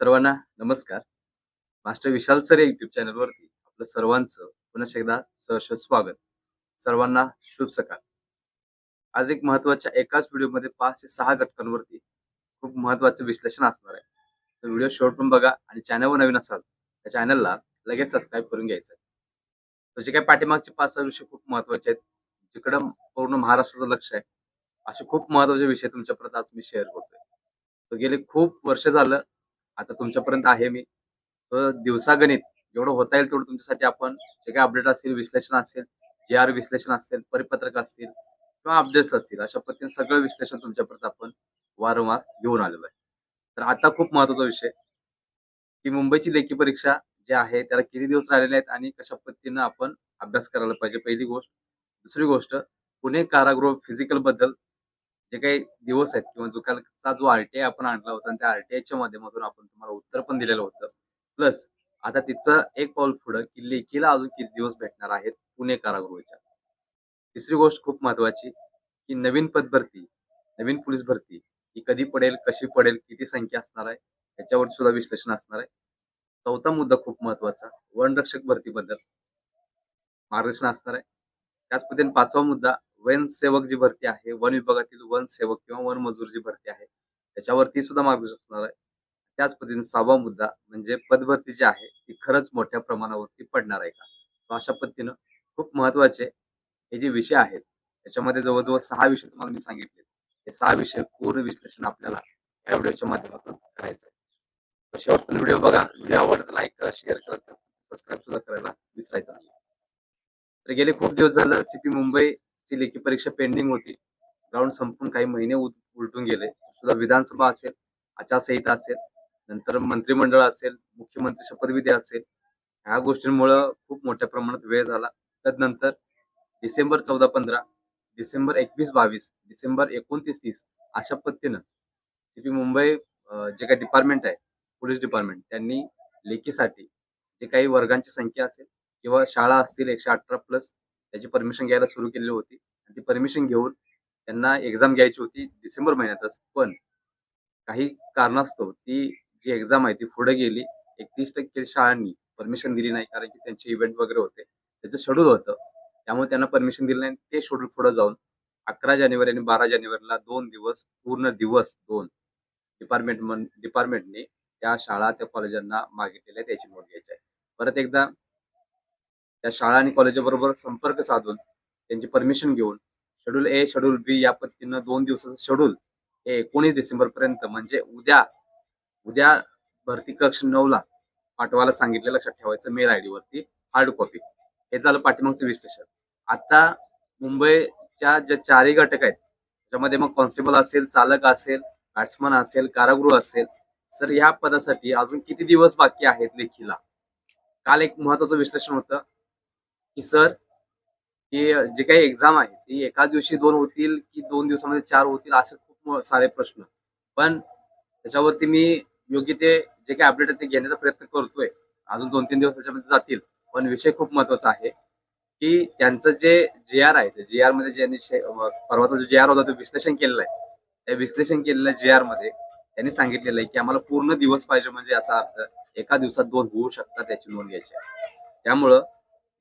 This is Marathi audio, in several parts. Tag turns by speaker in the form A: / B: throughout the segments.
A: सर्वांना नमस्कार. मास्टर विशाल सर युट्यूब चॅनलवरती आपलं सर्वांचं पुन्हा एकदा सहर्ष स्वागत. सर्वांना शुभ सकाळ. आज एक महत्त्वाच्या एकाच व्हिडिओमध्ये पाच ते सहा घटकांवरती खूप महत्वाचं विश्लेषण असणार आहे. तर व्हिडिओ शेवटून बघा आणि चॅनलवर नवीन असाल त्या चॅनलला लगेच सबस्क्राईब करून घ्यायचं तुझे काय काही पाठीमागचे पाच सहा विषय खूप महत्त्वाचे आहेत. जिकडं पूर्ण महाराष्ट्राचं लक्ष आहे. असे खूप महत्त्वाचे विषय तुमच्यापर्यंत आज मी शेअर करतोय. तर गेले खूप वर्ष झालं आता तुमच्यापर्यंत आहे मी. तर दिवसागणित जेवढं होता येईल तेवढं तुमच्यासाठी आपण जे काही अपडेट असतील विश्लेषण असेल जे आर विश्लेषण असेल परिपत्रक असतील किंवा अपडेट्स असतील अशा पद्धतीने सगळं विश्लेषण तुमच्यापर्यंत आपण वारंवार घेऊन आलेलो आहे. तर आता खूप महत्त्वाचा विषय. की मुंबईची लेखी परीक्षा जी आहे त्याला किती दिवस राहिलेले आहेत आणि कशा पद्धतीनं आपण अभ्यास करायला पाहिजे पहिली गोष्ट. दुसरी गोष्ट पुणे कारागृह फिजिकलबद्दल जे काही दिवस आहेत किंवा जो कालचा जो आरटीआय आपण आणला होता आणि त्या आरटीआयच्या माध्यमातून आपण तुम्हाला उत्तर पण दिलेलं होतं. प्लस आता तिचं एक पाऊल पुढं की लेखीला अजून किती दिवस भेटणार आहेत पुणे कारागृहाच्या? तिसरी गोष्ट खूप महत्वाची की नवीन पदभरती नवीन पोलीस भरती ही कधी पडेल कशी पडेल किती संख्या असणार आहे याच्यावर सुद्धा विश्लेषण असणार आहे. चौथा मुद्दा खूप महत्त्वाचा वनरक्षक भरतीबद्दल मार्गदर्शन असणार आहे. त्याच पद्धतीने पाचवा मुद्दा वन सेवक जी भरती आहे वन विभागातील वन सेवक किंवा वन मजूर जी भरती आहे त्याच्यावरती सुद्धा मार्गदर्शन असणार आहे. त्याच पद्धतीने सहावा मुद्दा म्हणजे पदभरती जी आहे ती खरंच मोठ्या प्रमाणावरती पडणार आहे का? अशा पद्धतीनं खूप महत्त्वाचे हे जे विषय आहेत त्याच्यामध्ये जवळजवळ सहा विषय तुम्हाला मी सांगितले. हे सहा विषय पूर्ण विश्लेषण आपल्याला या व्हिडिओच्या माध्यमातून करायचं आहे. शेवटपर्यंत व्हिडिओ बघा व्हिडिओ आवडला लाईक करा शेअर करा सबस्क्राईब सुद्धा करायला विसरायचं नाही. तर गेले खूप दिवस झालं सीपी ची लेखी परीक्षा पेंडिंग होती. ग्राउंड संपून काही महिने उलटून गेले. सुद्धा विधानसभा असेल आचारसंहिता असेल नंतर मंत्रिमंडळ असेल मुख्यमंत्री शपथविधी असेल ह्या गोष्टींमुळं खूप मोठ्या प्रमाणात वेळ झाला. तदनंतर डिसेंबर चौदा पंधरा डिसेंबर एकवीस बावीस डिसेंबर एकोणतीस तीस अशा पद्धतीनं सीपी मुंबई जे काही डिपार्टमेंट आहे पोलीस डिपार्टमेंट त्यांनी लेखीसाठी जे काही वर्गांची संख्या असेल किंवा शाळा असतील एकशे अठरा प्लस त्याची परमिशन घ्यायला सुरू केलेली होती. आणि ती परमिशन घेऊन त्यांना एक्झाम घ्यायची होती डिसेंबर महिन्यातच. पण काही कारणास्तव ती जी एक्झाम आहे ती पुढे गेली. एकतीस टक्के शाळांनी परमिशन दिली नाही कारण की त्यांचे इव्हेंट वगैरे होते. त्याचं शेड्यूल होतं. त्यामुळे त्यांना परमिशन दिली नाही. ते शेड्यूल पुढे जाऊन अकरा जानेवारी आणि बारा जानेवारीला दोन दिवस पूर्ण दिवस दोन डिपार्टमेंट डिपार्टमेंटने त्या शाळा त्या कॉलेजांना मागितलेल्या त्याची नोंद घ्यायची आहे. परत एकदा त्या शाळा आणि कॉलेजाबरोबर संपर्क साधून त्यांची परमिशन घेऊन शेड्यूल ए शेड्यूल बी या पद्धतीनं दोन दिवसाचं शेड्यूल हे एकोणीस डिसेंबर पर्यंत म्हणजे उद्या उद्या भरती कक्ष नऊला पाठवायला सांगितलं लक्षात ठेवायचं मेल आयडी वरती हार्ड कॉपी हे झालं पाठीमागचं विश्लेषण. आता मुंबईच्या ज्या चारही घटक आहेत त्याच्यामध्ये मग कॉन्स्टेबल असेल चालक असेल बॅट्समन असेल कारागृह असेल सर या पदासाठी अजून किती दिवस बाकी आहेत लेखीला? काल एक महत्वाचं विश्लेषण होतं. की सर की जे काही एक्झाम आहे ती एका दिवशी दोन होतील की दोन दिवसामध्ये चार होतील असे खूप सारे प्रश्न. पण त्याच्यावरती मी योग्य ते जे काही अपडेट आहे ते घेण्याचा प्रयत्न करतोय. अजून दोन तीन दिवस त्याच्यामध्ये जातील. पण विषय खूप महत्त्वाचा आहे की त्यांचं जे जे आर आहे जे आरमध्ये ज्यांनी परवाचा जो जे आर होता तो विश्लेषण केलेला आहे. त्या विश्लेषण केलेल्या जे आरमध्ये त्यांनी सांगितलेलं आहे की आम्हाला पूर्ण दिवस पाहिजे म्हणजे याचा अर्थ एका दिवसात दोन होऊ शकतात त्याची नोंद घ्यायची आहे. त्यामुळं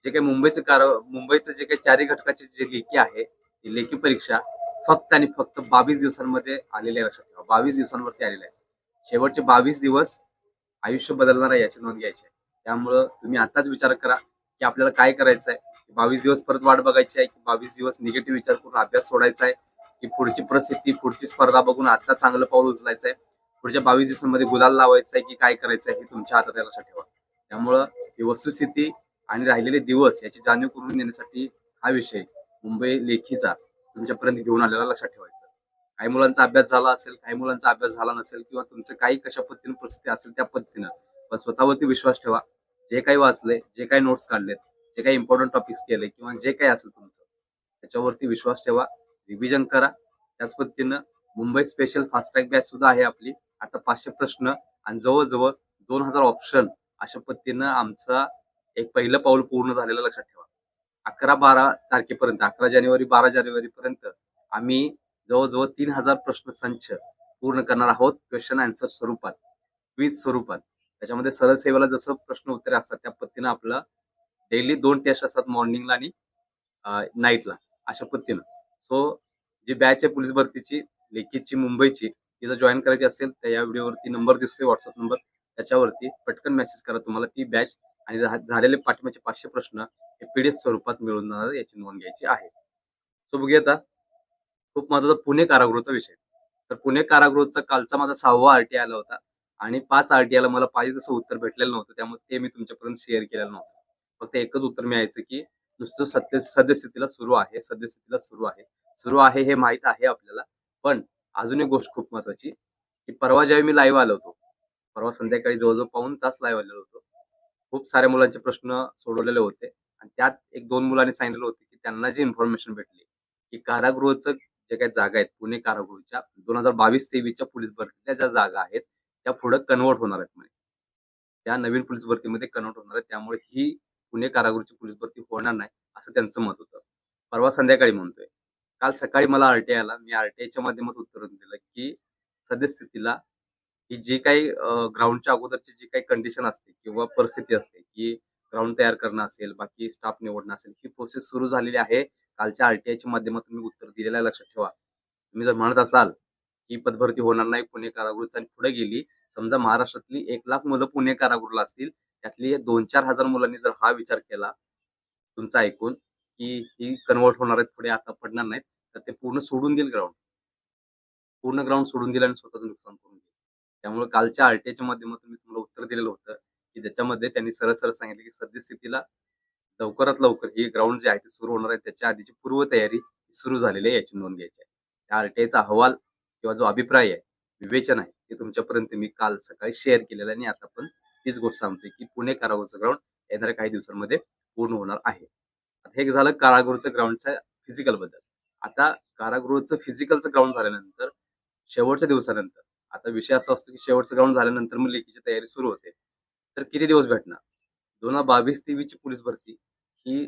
A: जे काही मुंबईचं कार मुंबईचं जे काही चारही घटकाची जे लेखी आहे ती लेखी परीक्षा फक्त आणि फक्त बावीस दिवसांमध्ये आलेली आहे. लक्षात ठेवा बावीस दिवसांवरती आलेली आहे शेवटचे बावीस दिवस आयुष्य बदलणार आहे याची नोंद घ्यायची आहे. त्यामुळं तुम्ही आताच विचार करा की आपल्याला काय करायचं आहे. बावीस दिवस परत वाट बघायची आहे की बावीस दिवस निगेटिव्ह विचार करून अभ्यास सोडायचा आहे की पुढची परिस्थिती पुढची स्पर्धा बघून आता चांगलं पाऊल उचलायचं आहे. पुढच्या बावीस दिवसांमध्ये गुलाल लावायचं आहे की काय करायचं आहे हे तुमच्या हातात लक्षात ठेवा. त्यामुळं ही वस्तुस्थिती आणि राहिलेले दिवस याची जाणीव करून देण्यासाठी हा विषय मुंबई लेखीचा तुमच्यापर्यंत घेऊन आलेला लक्षात ठेवायचा. काही मुलांचा अभ्यास झाला असेल काही मुलांचा अभ्यास झाला नसेल किंवा तुमचं काही कशा पद्धतीने परिस्थिती असेल त्या पद्धतीनं पण स्वतःवरती विश्वास ठेवा. जे काही वाचले जे काही नोट्स काढलेत जे काही इम्पॉर्टंट टॉपिक्स केले किंवा जे काही असेल तुमचं त्याच्यावरती विश्वास ठेवा. रिव्हिजन करा. त्याच पद्धतीनं मुंबई स्पेशल फास्ट बॅच सुद्धा आहे आपली. आता पाचशे प्रश्न आणि जवळजवळ दोन हजार ऑप्शन अशा पद्धतीनं आमचा एक पहिलं पाऊल पूर्ण झालेलं लक्षात ठेवा. अकरा बारा तारखेपर्यंत अकरा जानेवारी बारा जानेवारी पर्यंत आम्ही जवळजवळ तीन हजार प्रश्न संच पूर्ण करणार आहोत क्वेश्चन आन्सर स्वरूपात क्विज स्वरूपात. त्याच्यामध्ये सरळ सेवेला जसं प्रश्न उत्तरे असतात त्या पद्धतीनं आपलं डेली दोन टेस्ट असतात मॉर्निंगला आणि नाईटला अशा पद्धतीनं. सो जी बॅच आहे पोलीस भरतीची लेखीची मुंबईची ती जर जॉईन करायची असेल तर या व्हिडिओवरती नंबर दिसतोय व्हॉट्सअप नंबर त्याच्यावरती पटकन मेसेज करा तुम्हाला ती बॅच आणि झालेले पाठिंबाचे पाचशे प्रश्न हे पीडीएफ स्वरूपात मिळून जाणार याची नोंद घ्यायची आहे. सो बघूया आता. खूप महत्त्वाचा पुणे कारागृहाचा विषय. तर पुणे कारागृहाचा कालचा माझा सहावा आरटी आला होता आणि पाच आरटीआयला मला पाहिजे तसं उत्तर भेटलेलं नव्हतं त्यामुळे ते मी तुमच्यापर्यंत शेअर केलेलं नव्हतं. फक्त एकच उत्तर मिळायचं की नुसतं सत्य सद्यस्थितीला सुरू आहे सद्यस्थितीला सुरू आहे. सुरू आहे हे माहीत आहे आपल्याला. पण अजून एक गोष्ट खूप महत्वाची की परवा ज्यावेळी मी लाईव्ह आलो होतो परवा संध्याकाळी जवळजवळ पाऊन तास लाईव्ह आलेलो होतो खूप साऱ्या मुलांचे प्रश्न सोडवलेले होते. आणि त्यात एक दोन मुलांनी सांगितलं होतं की त्यांना जी इन्फॉर्मेशन भेटली की कारागृहाचं जे काही जागा आहेत पुणे कारागृहाच्या दोन हजार बावीस तेवीसच्या पोलीस भरतीच्या ज्या जागा आहेत त्या पुढे कन्वर्ट होणार आहेत म्हणजे त्या नवीन पोलीस भरतीमध्ये कन्वर्ट होणार आहेत. त्यामुळे ही पुणे कारागृहाची पोलीस भरती होणार नाही असं त्यांचं मत होतं. परवा संध्याकाळी म्हणतोय. काल सकाळी मला आरटीआय आला मी आरटीआयच्या माध्यमात उत्तर दिलं की सद्यस्थितीला की जी काही ग्राउंडच्या अगोदरची जी काही कंडिशन असते किंवा परिस्थिती असते की ग्राउंड तयार करणं असेल बाकी स्टाफ निवडणं असेल ही प्रोसेस सुरू झालेली आहे. कालच्या आरटीआयच्या माध्यमातून मी उत्तर दिलेलं आहे लक्षात ठेवा. तुम्ही जर म्हणत असाल की पदभरती होणार नाही पुणे कारागृहात आणि पुढे गेली समजा महाराष्ट्रातली एक लाख मुलं पुणे कारागृहाला असतील त्यातली दोन चार हजार मुलांनी जर हा विचार केला तुमचा ऐकून की ही कन्वर्ट होणार आहेत पुढे आता पडणार नाहीत तर ते पूर्ण सोडून देईल ग्राउंड पूर्ण ग्राउंड सोडून दिलं आणि स्वतःचं नुकसान करून त्यामुळे कालच्या आरटीआयच्या माध्यमातून मी तुम्हाला उत्तर दिलेलं होतं की त्याच्यामध्ये त्यांनी सरळ सरळ सांगितलं की सद्यस्थितीला लवकरात लवकर हे ग्राउंड जे आहे ते सुरू होणार आहे त्याच्या आधीची पूर्वतयारी सुरू झालेली आहे याची नोंद घ्यायची आहे. त्या आरटीआयचा अहवाल किंवा जो अभिप्राय आहे विवेचन आहे ते तुमच्यापर्यंत मी काल सकाळी शेअर केलेलं आहे आणि आता पण तीच गोष्ट सांगतोय की पुणे कारागृहाचं ग्राउंड येणाऱ्या काही दिवसांमध्ये पूर्ण होणार आहे. आता हे झालं कारागृहाचं ग्राउंडच्या फिजिकलबद्दल. आता कारागृहाचं फिजिकलचं ग्राउंड झाल्यानंतर शेवटच्या दिवसानंतर आता विषय असा असतो की शेवटचं ग्राउंड झाल्यानंतर मग लेखीची तयारी सुरू होते. तर किती दिवस भेटणार? दोन हजार बावीस तेवीसची पोलीस भरती ही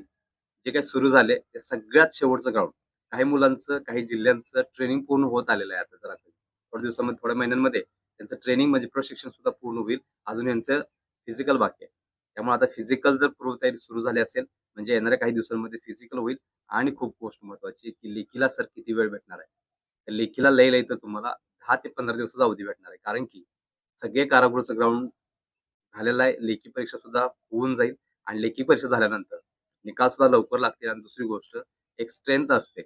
A: जे काही सुरू झाले ते सगळ्यात शेवटचं ग्राउंड काही मुलांचं काही जिल्ह्यांचं ट्रेनिंग पूर्ण होत आलेलं आहे आता जरा थोड्या दिवसामध्ये थोड्या महिन्यांमध्ये त्यांचं ट्रेनिंग म्हणजे प्रशिक्षण सुद्धा पूर्ण होईल. अजून यांचं फिजिकल बाकी आहे. त्यामुळे आता फिजिकल जर पूर्वतयारी सुरू झाली असेल म्हणजे येणाऱ्या काही दिवसांमध्ये फिजिकल होईल. आणि खूप गोष्ट महत्वाची की लेखीला सर किती वेळ भेटणार आहे. तर लेखीला लय लय तर तुम्हाला दहा ते पंधरा दिवसाचा अवधी भेटणार आहे. कारण की सगळे कारागृहाचं ग्राउंड झालेलं आहे. लेखी परीक्षा सुद्धा होऊन जाईल. आणि लेखी परीक्षा झाल्यानंतर निकाल सुद्धा लवकर लागतील. आणि दुसरी गोष्ट एक स्ट्रेंथ असते.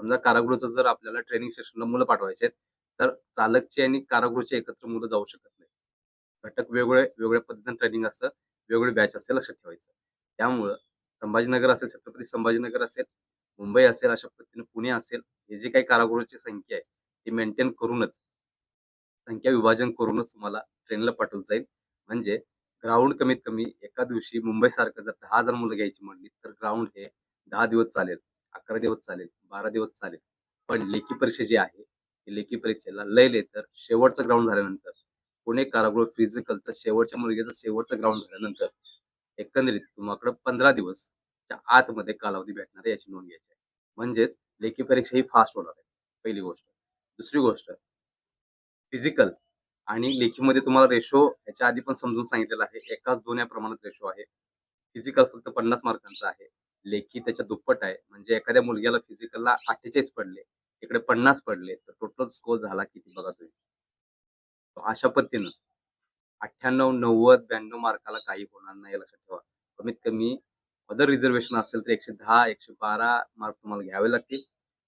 A: समजा कारागृहाचं जर आपल्याला ट्रेनिंग सेशनला मुलं पाठवायचे तर चालकची आणि कारागृहाची एकत्र मुलं जाऊ शकत नाही घटक वेगवेगळे वेगवेगळ्या पद्धतीने ट्रेनिंग असतं. वेगवेगळी बॅच असते लक्षात ठेवायचं. त्यामुळं संभाजीनगर असेल छत्रपती संभाजीनगर असेल मुंबई असेल अशा पद्धतीने पुणे असेल हे जे काही कारागृहाची संख्या आहे ती मेंटेन करूनच संख्या विभाजन करूनच तुम्हाला ट्रेनला पाठवलं जाईल. म्हणजे ग्राउंड कमीत कमी एका दिवशी मुंबई सारखं जर दहा हजार मुलं घ्यायची म्हणली तर ग्राउंड हे दहा दिवस चालेल अकरा दिवस चालेल बारा दिवस चालेल. पण लेखी परीक्षा जी आहे ती लेखी परीक्षेला लय ले तर शेवटचं ग्राउंड झाल्यानंतर पुणे कारागृह फिजिकलचं शेवटच्या मुलगीचं शेवटचं ग्राउंड झाल्यानंतर एकंदरीत तुम्हाला पंधरा दिवसच्या आतमध्ये कालावधी भेटणार आहे याची नोंद घ्यायची आहे. म्हणजेच लेखी परीक्षा ही फास्ट होणार आहे पहिली गोष्ट. दुसरी गोष्ट फिजिकल आणि लेखीमध्ये तुम्हाला रेशो याच्या आधी पण समजून सांगितलेलं आहे. एकाच दोन या प्रमाणात रेशो आहे. फिजिकल फक्त पन्नास मार्कांचा आहे. लेखी त्याच्या दुप्पट आहे. म्हणजे एखाद्या मुलग्याला फिजिकलला अठ्ठेचाळीस पडले इकडे पन्नास पडले तर टोटल स्कोर झाला किती बघा तुम्ही? अशा पद्धतीनं अठ्ठ्याण्णव नव्वद ब्याण्णव मार्काला काही होणार नाही लक्षात ठेवा. कमीत कमी अदर रिझर्वेशन असेल तर एकशे दहा एकशे बारा मार्क तुम्हाला घ्यावे लागतील.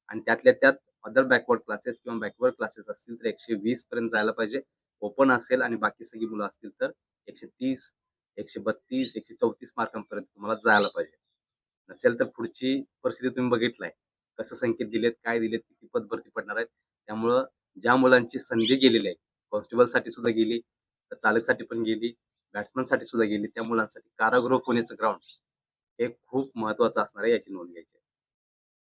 A: आणि त्यातल्या त्यात अदर बॅकवर्ड क्लासेस किंवा बॅकवर्ड क्लासेस असतील तर एकशे वीस पर्यंत जायला पाहिजे. ओपन असेल आणि बाकी सगळी मुलं असतील तर एकशे तीस एकशे बत्तीस एकशे चौतीस मार्कांपर्यंत तुम्हाला जायला पाहिजे. नसेल तर पुढची परिस्थिती तुम्ही बघितलाय. कसं संकेत दिलेत काय दिलेत किती पद भरती पडणार आहेत. त्यामुळं ज्या मुलांची संधी गेलेली आहे कॉन्स्टेबलसाठी सुद्धा गेली तर चालकसाठी पण गेली बॅट्समनसाठी सुद्धा गेली त्या मुलांसाठी कारागृह कोणीचं ग्राउंड हे खूप महत्वाचं असणार आहे याची नोंद घ्यायची आहे.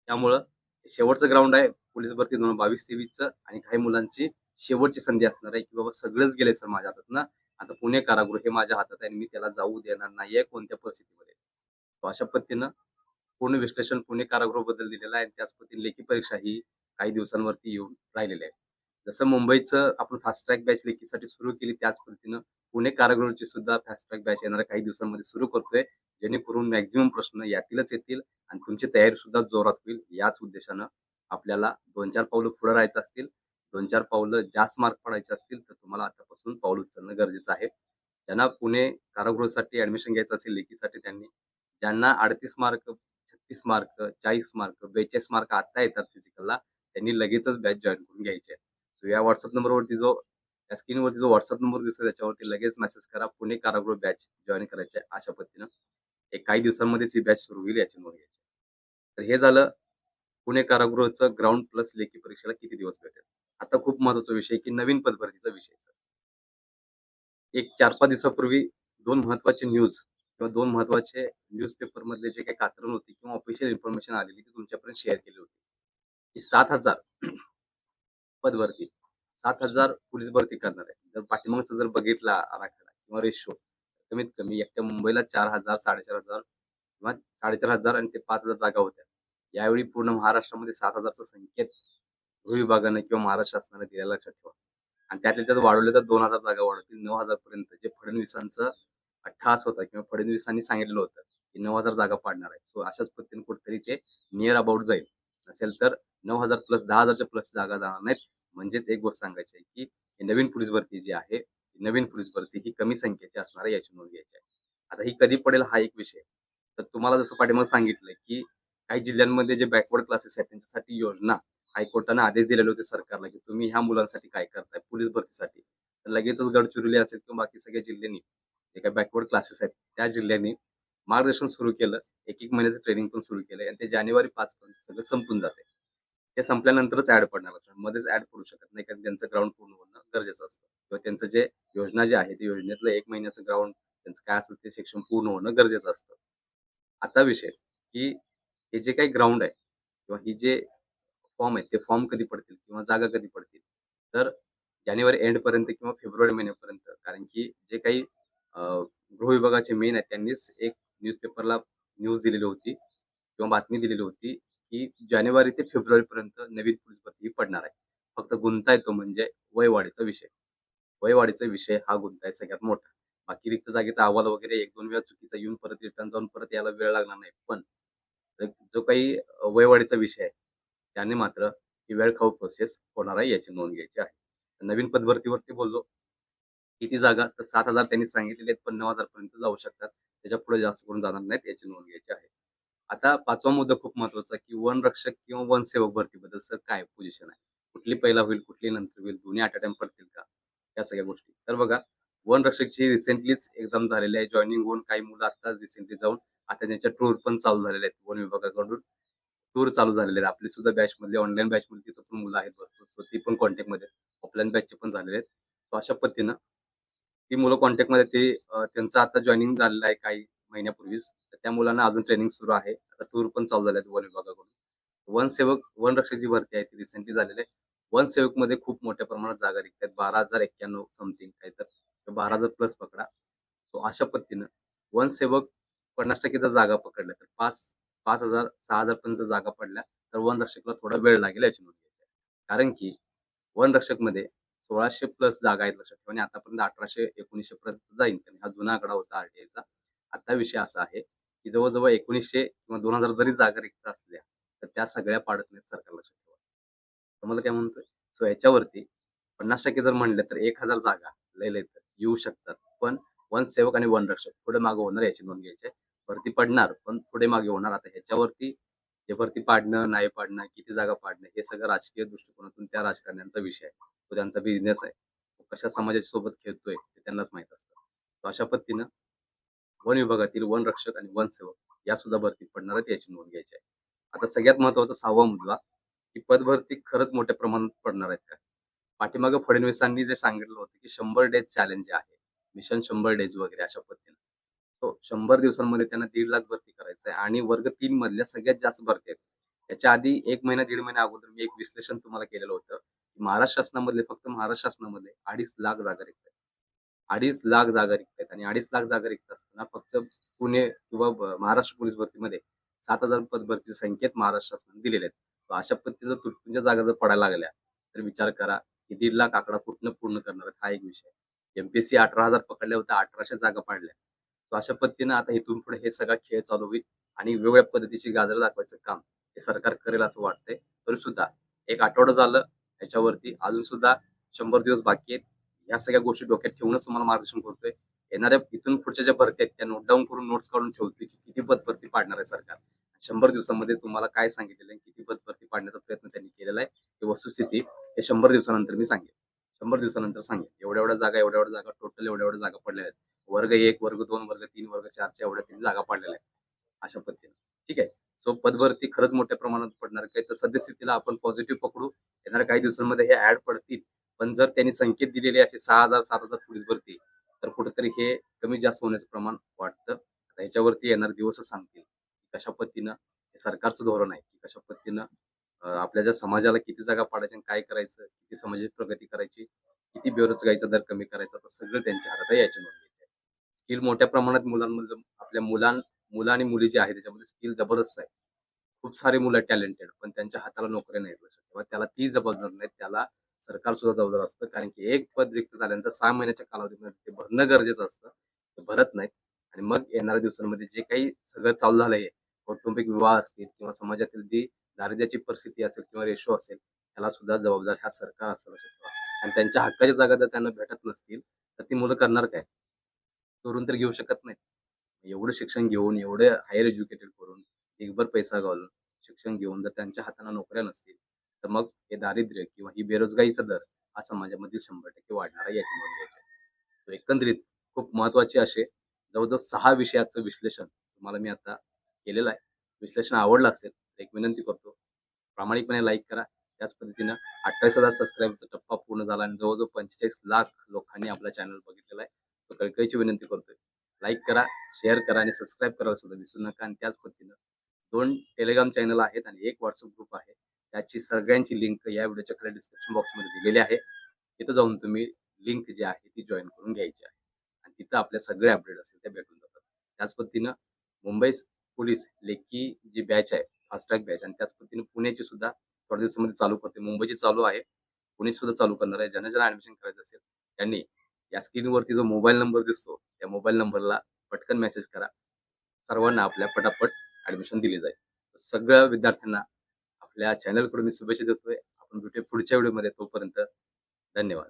A: त्यामुळं शेवटचं ग्राउंड आहे पोलीस भरती दोन बावीस तेवीसचं आणि काही मुलांची शेवटची संधी असणार आहे की बाबा सगळंच गेले सर माझ्या हातात ना? आता पुणे कारागृह हे माझ्या हातात आहे आणि मी त्याला जाऊ देणार नाहीये कोणत्या परिस्थितीमध्ये. तो अशा पद्धतीनं पूर्ण विश्लेषण पुणे कारागृहाबद्दल दिलेलं आहे आणि त्याच पद्धतीने लेखी परीक्षा ही काही दिवसांवरती येऊन राहिलेली आहे. जसं मुंबईचं आपण फास्ट ट्रॅक बॅच लेखीसाठी सुरू केली त्याच पद्धतीनं पुणे कारागृहाची सुद्धा फास्ट ट्रॅक बॅच येणाऱ्या काही दिवसांमध्ये सुरू करतोय जेणेकरून मॅक्झिमम प्रश्न यातीलच येतील आणि तुमची तयारी सुद्धा जोरात होईल याच उद्देशानं आपल्याला दोन चार पावलं पुढे राहायचं असतील दोन चार पावलं जास्त मार्क पडायचे असतील तर तुम्हाला आतापासून पाऊल उचलणं गरजेचं आहे. ज्यांना पुणे कारागृहासाठी ऍडमिशन घ्यायचं असेल लेखीसाठी त्यांनी ज्यांना अडतीस मार्क छत्तीस मार्क चाळीस मार्क बेचाळीस मार्क आता येतात फिजिकलला त्यांनी लगेचच बॅच जॉईन करून घ्यायची. आहे सो या व्हॉट्सअप नंबरवरती जो या स्क्रीनवरती जो व्हॉट्सअप नंबर दिसतो त्याच्यावरती लगेच मेसेज करा पुणे कारागृह बॅच जॉईन करायचे आहे अशा पद्धतीनं. एक काही दिवसांमध्येच ही बॅच सुरू होईल याची नोंद घ्यायची तर हे झालं पुणे कारागृहाचं ग्राउंड प्लस लेखी परीक्षेला किती दिवस भेटेल? आता खूप महत्त्वाचा विषय की नवीन पदभरतीचा विषय सर. एक चार पाच दिवसापूर्वी दोन महत्त्वाचे न्यूज किंवा दोन महत्त्वाचे न्यूजपेपर मधले जे काही कात्रण होती किंवा ऑफिशियल इन्फॉर्मेशन आलेली ती तुमच्यापर्यंत शेअर केली होती. की सात हजार पदभरती सात हजार पोलीस भरती करणार आहे जर पाठीमागचा जर बघितला आराखडा किंवा रेशो कमीत कमी एकट्या मुंबईला चार हजार साडेचार हजार किंवा साडेचार हजार आणि ते पाच हजार जागा होत्या. यावेळी पूर्ण महाराष्ट्रामध्ये सात हजारचा संकेत गृह विभागानं किंवा महाराष्ट्र शासनाने दिलेला लक्षात ठेवा. आणि त्यातल्या त्यात वाढवले तर दोन हजार जागा वाढवतील नऊ हजार पर्यंत जे फडणवीसांचं अठ्ठास होता किंवा फडणवीसांनी सांगितलेलं होतं की नऊ हजार जागा पाडणार आहे. सो अशाच पद्धतीने कुठेतरी ते नियर अबाउट जाईल. असेल तर नऊ हजार प्लस दहा हजारच्या प्लस जागा जाणार नाहीत. म्हणजेच एक गोष्ट सांगायची आहे की नवीन पोलीस भरती जी आहे नवीन पोलीस भरती ही कमी संख्येची असणार आहे याची नोंद घ्यायची आहे. आता ही कधी पडेल हा एक विषय. तर तुम्हाला जसं पाठीमागे सांगितलं की काही जिल्ह्यांमध्ये जे बॅकवर्ड क्लासेस आहेत त्यांच्यासाठी योजना हायकोर्टाने आदेश दिलेले होते सरकारला की तुम्ही ह्या मुलांसाठी काय करताय? पोलीस भरतीसाठी. तर लगेचच गडचिरोली असेल किंवा बाकी सगळ्या जिल्ह्यांनी जे काही बॅकवर्ड क्लासेस आहेत त्या जिल्ह्यांनी मार्गदर्शन सुरू केलं. एक एक महिन्याचं ट्रेनिंग पण सुरू केलं आणि ते जानेवारी पाच पर्यंत सगळं संपून जाते ते संपल्यानंतरच ऍड पडणार मध्येच ऍड पडू शकत नाही कारण त्यांचं ग्राउंड पूर्ण होणं गरजेचं असतं. किंवा त्यांचं जे योजना जे आहे ते योजनेतलं एक महिन्याचं ग्राउंड त्यांचं काय असेल ते शिक्षण पूर्ण होणं गरजेचं असतं. आता विषय की हे जे काही ग्राउंड आहे किंवा ही जे फॉर्म आहेत ते फॉर्म कधी पडतील किंवा जागा कधी पडतील? तर जानेवारी एंड पर्यंत किंवा फेब्रुवारी महिन्यापर्यंत कारण की जे काही गृहविभागाचे गृह विभागाचे मेन आहेत त्यांनीच एक न्यूजपेपरला न्यूज दिलेली होती किंवा बातमी दिलेली होती की जानेवारी ते फेब्रुवारी पर्यंत नवीन पोलीस भरती ही पडणार आहे. फक्त गुंता येतो म्हणजे वयवाढीचा विषय. वयवाढीचा विषय हा गुंता आहे सगळ्यात मोठा. बाकी रिक्त जागेचा अहवाल वगैरे एक दोन वेळा चुकीचा येऊन परत रिटर्न जाऊन परत यायला वेळ लागणार नाही. पण जो काही वयवाढीचा विषय आहे त्याने मात्र ही वेळ खाऊ प्रोसेस होणार आहे याची नोंद घ्यायची आहे. नवीन पदभरतीवरती बोललो. किती जागा? तर सात हजार त्यांनी सांगितलेले आहेत पण नऊ हजारपर्यंत जाऊ शकतात. त्याच्या पुढे जास्त करून जाणार नाहीत याची नोंद घ्यायची आहे. आता पाचवा मुद्दा खूप महत्त्वाचा की वन रक्षक किंवा वन सेवक भरतीबद्दल सर काय पोझिशन आहे? कुठली पहिला होईल कुठली नंतर होईल? दोन्ही अट टाइम पडतील का? या सगळ्या गोष्टी. तर बघा वन रक्षकची रिसेंटलीच एक्झाम झालेली आहे. जॉईनिंग होऊन काही मुलं आत्ताच रिसेंटली जाऊन आता त्यांच्या टूर पण चालू झालेल्या आहेत. वन विभागाकडून टूर चालू झालेले आहेत. आपली सुद्धा बॅच मधले ऑनलाईन बॅच मध्ये तिथं पण मुलं आहेत भरपूर. सो ती पण कॉन्टॅक्टमध्ये ऑफलाईन बॅचचे पण झालेले आहेत. सो अशा पद्धतीनं ती मुलं कॉन्टॅक्टमध्ये ते त्यांचं आता जॉईनिंग झालेलं आहे काही महिन्यापूर्वीच. तर त्या मुलांना अजून ट्रेनिंग सुरू आहे. आता टूर पण चालू झाले आहेत वन विभागाकडून. वन सेवक वन रक्षकची भरती आहे ती रिसेंटली झालेली आहे. वन सेवकमध्ये खूप मोठ्या प्रमाणात जागा रिक्त आहेत बारा हजार एक्क्याण्णव समथिंग काही तर बारा हजार प्लस पकडा. सो अशा पद्धतीनं वन सेवक पन्नास टक्के जर जागा पकडल्या तर पाच पाच हजार सहा हजार पर्यंत जर जागा पडल्या तर वन रक्षकला थोडा वेळ लागेल याची नोंद घ्यायची कारण की वन रक्षकमध्ये सोळाशे प्लस जागा आहेत लक्षात ठेवा आणि आतापर्यंत अठराशे एकोणीसशे पर्यंत जाईल कारण हा जुना आकडा होता आरटीआयचा आता विषय असा आहे की जवळजवळ एकोणीसशे किंवा दोन हजार जरी जागा रिक्त असल्या तर त्या सगळ्या पाडत नाहीत सरकार लक्षात ठेवा. तुम्हाला काय म्हणतोय? सो याच्यावरती पन्नास टक्के जर म्हणले तर एक हजार जागा लय लय तर येऊ शकतात. पण वन सेवक आणि वन रक्षक पुढे मागं होणार याची नोंद घ्यायची आहे. भरती पडणार पण पुढे मागे होणार. आता ह्याच्यावरती जे भरती पाडणं नाही पाडणं किती जागा पाडणं हे सगळं राजकीय दृष्टिकोनातून त्या राजकारण्यांचा विषय आहे. तो त्यांचा बिझनेस आहे. तो कशा समाजाच्या सोबत खेळतोय ते त्यांनाच माहीत असतं. अशा पद्धतीनं वन विभागातील वन रक्षक आणि वन सेवक या सुद्धा भरती पडणार आहेत याची नोंद घ्यायची आहे. आता सगळ्यात महत्त्वाचा सहावा मुद्दा की पदभरती खरंच मोठ्या प्रमाणात पडणार आहेत का? पाठीमागे फडणवीसांनी जे सांगितलं होतं की शंभर डेज चॅलेंज आहे. मिशन शंभर डेज वगैरे अशा पद्धतीनं. शंभर दिवसांमध्ये त्यांना दीड लाख भरती करायचं आहे आणि वर्ग तीन मधल्या सगळ्यात जास्त भरती आहेत. त्याच्या आधी एक महिना दीड महिन्या अगोदर मी एक विश्लेषण तुम्हाला केलेलं होतं महाराष्ट्र शासनामधले फक्त महाराष्ट्र शासनामध्ये अडीच लाख जागा रिक्त आहेत. अडीच लाख जागा रिक्त आहेत आणि अडीच लाख जागा रिक्त असताना फक्त पुणे किंवा महाराष्ट्र पोलीस भरतीमध्ये सात हजार पद भरती संख्येत महाराष्ट्र शासनाने दिलेले आहेत. अशा पद्धतीचं तुटपुंच्या जागा जर पडायला लागल्या तर विचार करा की दीड लाख आकडा कुठनं पूर्ण करणार हा एक विषय. एमपीएससी अठरा हजार पकडल्या होत्या अठराशे जागा पाडल्या. अशा पद्धतीनं आता इथून पुढे हे सगळा खेळ चालू होईल आणि वेगवेगळ्या पद्धतीची गाजर दाखवायचं काम हे सरकार करेल असं वाटतंय. तरी सुद्धा एक आठवडा झालं याच्यावरती अजून सुद्धा शंभर दिवस बाकी आहेत. या सगळ्या गोष्टी डोक्यात ठेवूनच तुम्हाला मार्गदर्शन करतोय. येणाऱ्या इथून पुढच्या ज्या भरती आहेत त्या नोट डाऊन करून नोट्स काढून ठेवतोय की किती पद भरती पाडणार आहे सरकार. शंभर दिवसामध्ये तुम्हाला काय सांगितलेलं आहे किती पद भरती पाडण्याचा प्रयत्न त्यांनी केलेला आहे. ही वस्तुस्थिती हे शंभर दिवसानंतर मी सांगेन. शंभर दिवसानंतर सांगेल एवढ्या एवढ्या जागा एवढ्या एवढ्या जागा टोटल एवढ्या एवढ्या जागा पडलेल्या आहेत. वर्ग एक वर्ग दोन वर्ग तीन वर्ग चारच्या एवढ्या तीन जागा पडलेल्या आहेत. अशा पद्धतीने. ठीक आहे? सो पदभरती खरंच मोठ्या प्रमाणात पडणार काय? तर सद्यस्थितीला आपण पॉझिटिव्ह पकडू. येणाऱ्या काही दिवसांमध्ये हे ऍड पडतील. पण जर त्यांनी संकेत दिलेले असे सहा हजार सात हजार पोलीस भरती तर कुठेतरी हे कमी जास्त होण्याचं प्रमाण वाटतं ह्याच्यावरती येणार दिवसच सांगतील. कशा पद्धतीनं हे सरकारचं धोरण आहे. की कशा पद्धतीनं आपल्या ज्या समाजाला किती जागा पाडायच्या आणि काय करायचं किती समाजाची प्रगती करायची किती बेरोजगारीचा दर कमी करायचा तर सगळं त्यांच्या हातात आहे याची नोंद घ्यायची. स्किल मोठ्या प्रमाणात मुलांमध्ये आपल्या मुलां मुलं आणि मुली जे आहे त्याच्यामध्ये स्किल जबरदस्त आहे. खूप सारे मुलं टॅलेंटेड पण त्यांच्या हाताला नोकऱ्या नाही लक्षात ठेवा. त्याला ती जबाबदार नाही त्याला सरकार सुद्धा जबाबदार असतं. कारण की एक पद रिक्त झाल्यानंतर सहा महिन्याच्या कालावधीमध्ये ते भरणं गरजेचं असतं. ते भरत नाहीत. आणि मग येणाऱ्या दिवसांमध्ये जे काही सगळं चालू झालंय कौटुंबिक विवाह असतील किंवा समाजातील जी दारिद्र्याची परिस्थिती असेल किंवा रेशो असेल त्याला सुद्धा जबाबदार ह्या सरकार असायला शकतो. आणि त्यांच्या हक्काच्या जागा जर त्यांना भेटत नसतील तर ती मुलं करणार काय? करून तर घेऊ शकत नाही एवढं शिक्षण घेऊन एवढे हायर एज्युकेटेड करून एकभर पैसा घालून शिक्षण घेऊन जर त्यांच्या हाताला नोकऱ्या नसतील तर मग हे दारिद्र्य किंवा ही बेरोजगारीचा दर हा समाजामध्ये शंभर टक्के वाढणार आहे याची नोंद घ्यायची आहे. एकंदरीत खूप महत्त्वाचे असे जवळजवळ सहा विषयाचं विश्लेषण तुम्हाला मी आता केलेलं आहे. विश्लेषण आवडलं असेल एक विनंती करतो. प्रामाणिकपणे लाईक करा. त्याच पद्धतीनं अठ्ठावीस हजार सबस्क्राईबचा टप्पा पूर्ण झाला आणि जवळजवळ पंचेचाळीस लाख लोकांनी आपला चॅनल बघितलेला आहे. सो कळकळीची विनंती करतोय. लाईक करा शेअर करा आणि सबस्क्राईब करायला सुद्धा विसरू नका. आणि त्याच पद्धतीनं दोन टेलिग्राम चॅनल आहेत आणि एक व्हॉट्सअप ग्रुप आहे. त्याची सगळ्यांची लिंक या व्हिडिओच्या खाली डिस्क्रिप्शन बॉक्समध्ये दिलेली आहे. तिथं जाऊन तुम्ही लिंक जी आहे ती जॉईन करून घ्यायची आहे. आणि तिथं आपल्या सगळे अपडेट असतील त्या भेटून जातात. त्याच पद्धतीनं मुंबई पोलीस लेखी जी बॅच आहे फास्ट्रॅक बॅच आणि त्याच पद्धतीने पुण्याची सुद्धा थोड्या दिवसामध्ये चालू करते. मुंबईची चालू आहे. पुणे सुद्धा चालू करणार आहे. ज्यांना ज्यांना ऍडमिशन करायचं असेल त्यांनी या स्क्रीनवरती जो मोबाईल नंबर दिसतो त्या मोबाईल नंबरला पटकन मेसेज करा. सर्वांना आपल्या पटापट ऍडमिशन दिली जाईल. सगळ्या विद्यार्थ्यांना आपल्या चॅनलकडून मी शुभेच्छा देतोय. आपण भेटूया पुढच्या व्हिडिओमध्ये तोपर्यंत धन्यवाद.